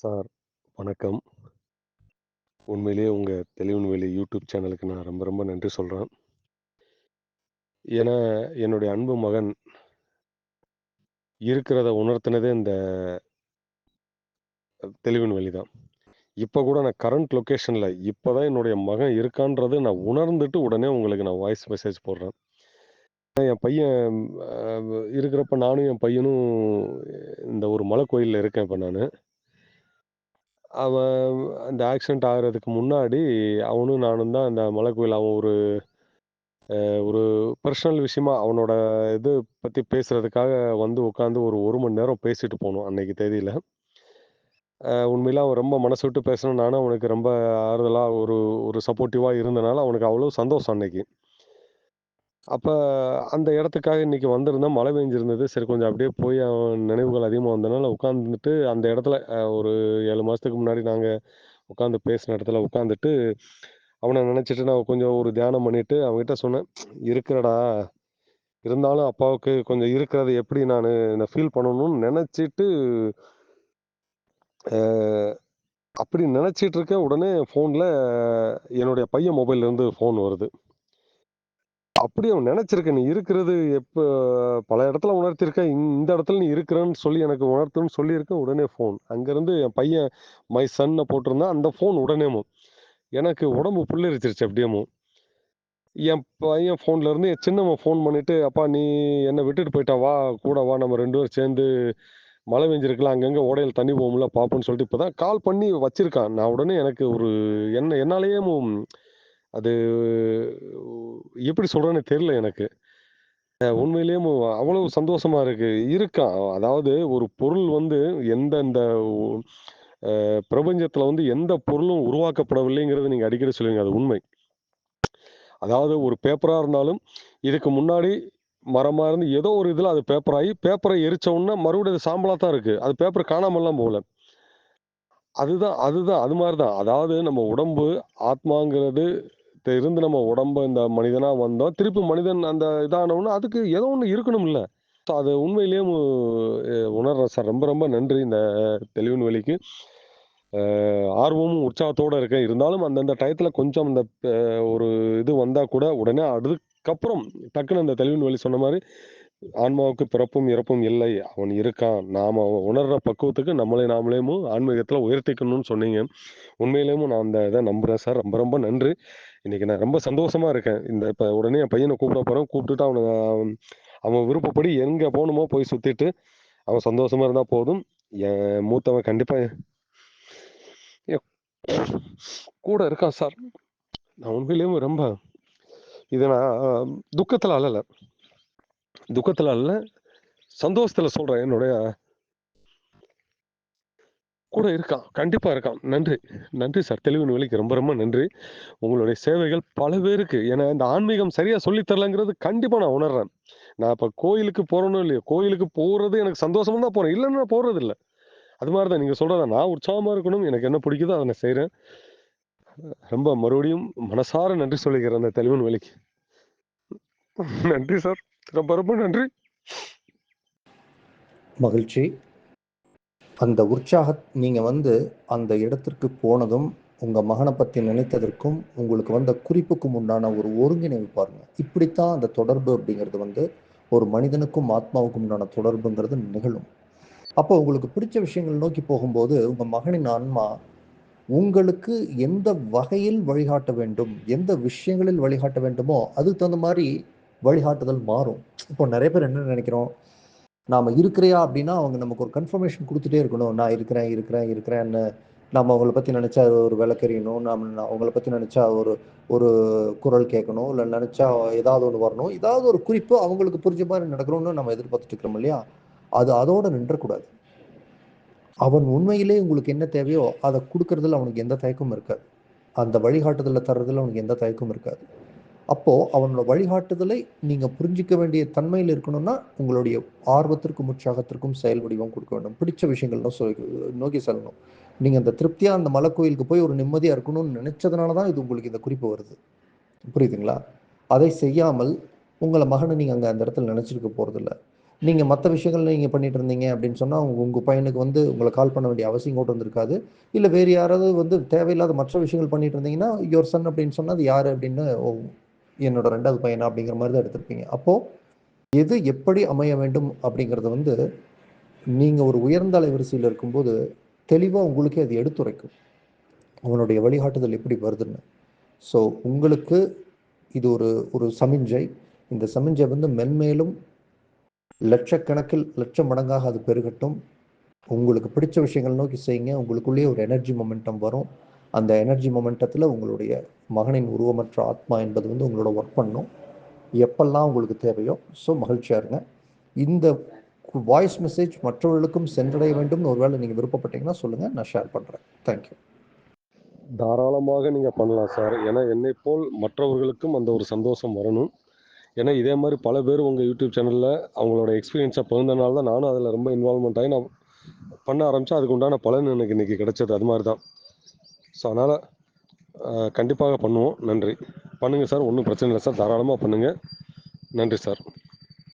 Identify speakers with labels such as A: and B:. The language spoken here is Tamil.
A: சார் வணக்கம். உண்மையிலேயே உங்கள் தெளிவின் வெளி யூடியூப் சேனலுக்கு நான் ரொம்ப ரொம்ப நன்றி சொல்கிறேன் ஏன்னா, என்னுடைய அன்பு மகன் இருக்கிறத உணர்த்தினதே இந்த தெளிவின் வழி தான். இப்போ கூட நான் கரண்ட் லொக்கேஷனில் இப்போ தான் என்னுடைய மகன் இருக்கான்றது நான் உணர்ந்துட்டு உடனே உங்களுக்கு நான் வாய்ஸ் மெசேஜ் போடுறேன். என் பையன் இருக்கிறப்ப நானும் என் பையனும் இந்த ஒரு மலை கோயிலில் இருக்கேன் இப்போ நான் அவன் அந்த ஆக்சிடென்ட் ஆகுறதுக்கு முன்னாடி அவனும் நானும் தான் அந்த மலை கோயில் அவன் ஒரு ஒரு பர்சனல் விஷயமா அவனோட இது பத்தி பேசுறதுக்காக வந்து உட்காந்து ஒரு 1 மணி நேரம் பேசிட்டு போனோம் அன்னைக்கு தேதியில. அ உண்மையிலே அவன் ரொம்ப மனசு விட்டு பேசினான். நானும் அவனுக்கு ரொம்ப ஆறுதலா ஒரு ஒரு சப்போர்ட்டிவா இருந்தனால அவனுக்கு அவ்வளோ சந்தோஷம் அன்னைக்கு. அப்போ அந்த இடத்துக்காக இன்னைக்கு வந்திருந்தேன். மழை பெஞ்சிருந்தது. சரி கொஞ்சம் அப்படியே போய் அவன் நினைவுகள் அதிகமா வந்தனால உட்காந்துட்டு அந்த இடத்துல அ ஒரு 7 மாசத்துக்கு முன்னாடி நாங்க உட்காந்து பேசின இடத்துல உட்காந்துட்டு, அவன நினைச்சுட்டு நான் கொஞ்சம் ஒரு தியானம் பண்ணிட்டு அவன்கிட்ட சொன்னேன். "இருக்கிறடா, இருந்தாலும் அப்பாவுக்கு கொஞ்சம் இருக்கிறத எப்படி நானு நான் ஃபீல் பண்ணணும்னு நினைச்சிட்டு" அ அப்படி நினைச்சிட்டு இருக்கேன். உடனே ஃபோன்ல என்னுடைய பையன் மொபைல்லேருந்து ஃபோன் வருது. அப்படி அவன் நினைச்சிருக்க நீ இருக்கிறது எப்போ பல இடத்துல உணர்த்திருக்க இந்த இடத்துல நீ இருக்கிறன்னு சொல்லி எனக்கு உணர்த்துன்னு சொல்லியிருக்கேன். உடனே ஃபோன். அங்கேருந்து என் பையன் மை சன்னை போட்டிருந்தான். அந்த ஃபோன் உடனேமோ எனக்கு உடம்பு புள்ளரிச்சிருச்சு அப்படியேமோ என் பையன் ஃபோன்லேருந்து என் சின்னவன் ஃபோன் பண்ணிவிட்டு "அப்பா நீ என்னை விட்டுட்டு போயிட்டா வா, கூட வா நம்ம ரெண்டு பேரும் சேர்ந்து மழை பெஞ்சிருக்கலாம் அங்கங்கே உடையில் தண்ணி போகும்ல பார்ப்போன்னு சொல்லிட்டு இப்போ தான் கால் பண்ணி வச்சிருக்கான். நான் உடனே எனக்கு ஒரு என்ன என்னாலேயே அது எப்படி சொல்றேன்னு தெரியல எனக்கு. அ உண்மையிலேயும் அவ்வளவு சந்தோஷமா இருக்கு. இருக்கான். அதாவது ஒரு பொருள் வந்து எந்த இந்த பிரபஞ்சத்துல வந்து எந்த பொருளும் உருவாக்கப்படவில்லைங்கிறத நீங்க அடிக்கடி சொல்லுவீங்க. அது உண்மை. அதாவது ஒரு பேப்பரா இருந்தாலும், இதுக்கு முன்னாடி மரமா இருந்து ஏதோ ஒரு இதுல அது பேப்பர் ஆயி, பேப்பர எரிச்ச உடனே மறுபடியும் அது சாம்பலா தான் இருக்கு. அது பேப்பர் காணாமல்லாம் போகல. அதுதான் அதுதான் அது மாரி தான். அதாவது நம்ம உடம்பு, ஆத்மாங்கிறது இருந்து நம்ம உடம்ப இந்த மனிதனா வந்தோம். திருப்பி மனிதன் அந்த இதான அதுக்கு ஏதோ ஒண்ணு இருக்கணும்ல. அது உண்மையிலேயும் உணர்றேன் சார். ரொம்ப ரொம்ப நன்றி இந்த தெளிவின் வழிக்கு ஆர்வமும், உற்சாகத்தோடு இருக்கேன். இருந்தாலும் அந்தந்த டயத்தில் கொஞ்சம் அந்த ஒரு இது வந்தால் கூட உடனே அதுக்கப்புறம் டக்குன்னு அந்த தெளிவின் வழி சொன்ன மாதிரி "ஆன்மாவுக்கு பிறப்பும், இறப்பும் இல்லை. அவன் இருக்கான். நாம உணர்ற பக்குவத்துக்கு நம்மளை நாமளேமும் ஆன்மீகத்துல உயர்த்திக்கணும்னு" சொன்னீங்க. உண்மையிலேயும் நான் அந்த இதை நம்புறேன் சார். ரொம்ப ரொம்ப நன்றி. இன்னைக்கு நான் ரொம்ப சந்தோஷமா இருக்கேன். இந்த இப்போ உடனே என் பையனை கூப்பிட போறேன். கூப்பிட்டுட்டு அவனை அவன் விருப்பப்படி எங்க போகணுமோ போய் சுத்திட்டு, அவன் சந்தோஷமா இருந்தா போதும். என் மூத்தவன் கண்டிப்பா கூட இருக்கான் சார். நான் உண்மையிலேயும் ரொம்ப இது நான் துக்கத்துல அழலை துக்கத்துல அல்ல சந்தோஷத்துல சொல்றேன். என்னுடைய கூட இருக்கான். கண்டிப்பா இருக்கான். நன்றி. நன்றி சார். தெளிவின் வேலைக்கு ரொம்ப ரொம்ப நன்றி. உங்களுடைய சேவைகள் பல பேருக்கு ஏன்னா இந்த ஆன்மீகம் சரியா சொல்லி தரலங்கிறது கண்டிப்பா நான் உணர்றேன். நான் இப்ப கோயிலுக்கு போறேனோ இல்லையோ, கோயிலுக்கு போறது எனக்கு சந்தோஷமா தான் போறேன். இல்லைன்னா நான் இல்லை அது மாதிரி தான் நீங்க சொல்கிறத நான் உற்சாகமா இருக்கணும். எனக்கு என்ன பிடிக்குதோ அதை நான் செய்கிறேன் ரொம்ப மறுபடியும் மனசார நன்றி சொல்லிக்கிறேன் அந்த தெளிவின் வேலைக்கு நன்றி சார். ரொம்ப ரொம்ப நன்றி.
B: மகிழ்ச்சி. அந்த உற்சாகத் நீங்க வந்து அந்த இடத்திற்கு போனதும், உங்க மகனை பத்தி நினைத்ததற்கும், உங்களுக்கு வந்த குறிப்புக்கும் உண்டான ஒரு ஒருங்கிணைவு பாருங்க. இப்படித்தான் அந்த தொடர்பு அப்படிங்கிறது வந்து, ஒரு மனிதனுக்கும் ஆத்மாவுக்கும் உண்டான தொடர்புங்கிறது நிகழும். அப்போ உங்களுக்கு பிடிச்ச விஷயங்கள் நோக்கி போகும்போது, உங்க மகனின் ஆன்மா உங்களுக்கு எந்த வகையில் வழிகாட்ட வேண்டும், எந்த விஷயங்களில் வழிகாட்ட வேண்டுமோ, அதுக்கு தகுந்த மாதிரி வழிகாட்டுதல் மாறும். இப்போ நிறைய பேர் என்ன நினைக்கிறோம் நாம இருக்கிறையா அப்படின்னா, அவங்க நமக்கு ஒரு கன்ஃபர்மேஷன் கொடுத்துட்டே இருக்கணும். நான் இருக்கிறேன், இருக்கிறேன், இருக்கிறேன்னு. நம்ம அவங்கள பத்தி நினச்சா ஒரு விளக்கறியணும் நம்ம அவங்கள பத்தி நினச்சா ஒரு ஒரு குரல் கேட்கணும். இல்லை நினச்சா ஏதாவது ஒன்று வரணும். ஏதாவது ஒரு குறிப்பு அவங்களுக்கு புரிஞ்ச மாதிரி நடக்கணும்னு நம்ம எதிர்பார்த்துட்டு இருக்கிறோம் இல்லையா? அது அதோட நின்றக்கூடாது. அவன் உண்மையிலே உங்களுக்கு என்ன தேவையோ, அதை கொடுக்கறதுல அவனுக்கு எந்த தயக்கமும் இருக்காது. அந்த வழிகாட்டுதலில் தர்றதுல அவனுக்கு எந்த தயக்கமும் இருக்காது. அப்போது அவனோட வழிகாட்டுதலை நீங்கள் புரிஞ்சுக்க வேண்டிய தன்மையில் இருக்கணும்னா, உங்களுடைய ஆர்வத்திற்கும், உற்சாகத்திற்கும் செயல் வடிவம் கொடுக்க வேண்டும். பிடிச்ச விஷயங்கள்லாம் சொ நோக்கி செல்லணும். நீங்கள் அந்த திருப்தியாக அந்த மலை கோயிலுக்கு போய் ஒரு நிம்மதியாக இருக்கணும்னு நினச்சதுனால தான் இது உங்களுக்கு இந்த குறிப்பு வருது. புரியுதுங்களா? அதை செய்யாமல், உங்களை மகனை நீங்கள் அங்கே அந்த இடத்துல நினச்சிருக்க போகிறதில்ல நீங்கள் மற்ற விஷயங்கள் நீங்கள் பண்ணிட்டு இருந்தீங்க அப்படின்னு சொன்னால் உங்கள் உங்கள் பையனுக்கு வந்து உங்களை கால் பண்ண வேண்டிய அவசியம் கூட வந்திருக்காது இல்லை வேறு யாராவது வந்து தேவையில்லாத மற்ற விஷயங்கள் பண்ணிட்டு இருந்தீங்கன்னா யுவர் சன் அப்படின்னு சொன்னால் அது யார் அப்படின்னு என்னோட ரெண்டாவது பையனா அப்படிங்கிற மாதிரி தான் எடுத்திருப்பீங்க. அப்போது எது எப்படி அமைய வேண்டும் அப்படிங்கிறத வந்து நீங்கள் ஒரு உயர்ந்த அலைவரிசையில் இருக்கும்போது தெளிவாக உங்களுக்கே அது எடுத்துரைக்கும். அவனுடைய வழிகாட்டுதல் எப்படி வருதுன்னு. ஸோ உங்களுக்கு இது ஒரு ஒரு சமிஞ்சை. இந்த சமிஞ்சை வந்து மென்மேலும் லட்சக்கணக்கில் லட்சம் மடங்காக அது பெருகட்டும். உங்களுக்கு பிடிச்ச விஷயங்கள் நோக்கி செய்யுங்க. உங்களுக்குள்ளேயே ஒரு எனர்ஜி மொமெண்டம் வரும். அந்த எனர்ஜி மொமெண்டத்தில் உங்களுடைய மகனின் உருவமற்ற ஆத்மா என்பது வந்து உங்களோட ஒர்க் பண்ணும். எப்பெல்லாம் உங்களுக்கு தேவையோ ஸோ மகிழ்ச்சியாக இருங்க. இந்த வாய்ஸ் மெசேஜ் மற்றவர்களுக்கும் சென்றடைய வேண்டும்னு ஒருவேளை நீங்கள் விருப்பப்பட்டீங்கன்னா சொல்லுங்கள் நான் ஷேர் பண்ணுறேன் தேங்க்யூ
A: தாராளமாக நீங்கள் பண்ணலாம் சார். ஏன்னா என்னை போல் மற்றவர்களுக்கும் அந்த ஒரு சந்தோஷம் வரணும். ஏன்னா இதே மாதிரி பல பேர் உங்கள் யூடியூப் சேனலில் அவங்களோட எக்ஸ்பீரியன்ஸை பகிர்ந்தனால தான் நானும் அதில் ரொம்ப இன்வால்மெண்ட் ஆகி நான் பண்ண ஆரம்பித்தேன் அதுக்கு உண்டான பலன் எனக்கு இன்றைக்கி கிடைச்சது. அது மாதிரி தான் ஸோ அதனால் கண்டிப்பாக பண்ணுவோம். நன்றி. பண்ணுங்கள் சார். ஒன்றும் பிரச்சனை இல்லை சார். தாராளமாக பண்ணுங்கள் நன்றி சார்.